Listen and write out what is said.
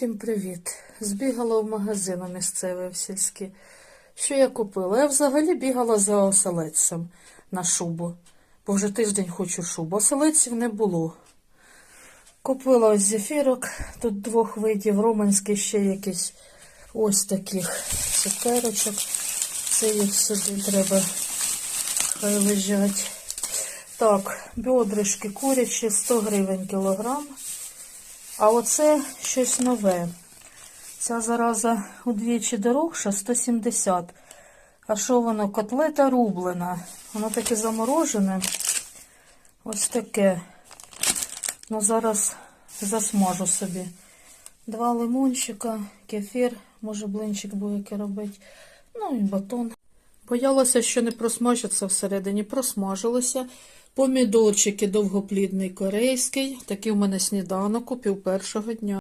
Всім привіт! Збігала в магазин у місцевий в сільський. Що я купила? Я взагалі бігала за оселедцем на шубу, бо вже тиждень хочу шубу. Оселедців не було. Купила ось зефірок, тут двох видів, романський ще якийсь ось таких цукерочок. Це їх сюди треба, хай лежать. Так, бедришки курячі, 100 гривень кілограм. А оце щось нове. Ця зараза удвічі дорогша 170. А що воно? Котлета рублена. Воно таке заморожене. Ось таке. Ну, зараз засмажу собі. Два лимончика, кефір, може блинчик будете робити. Ну і батон. Боялася, що не просмажиться всередині. Просмажилося. Помідорчики довгоплідний корейський. Такий у мене сніданок купив першого дня.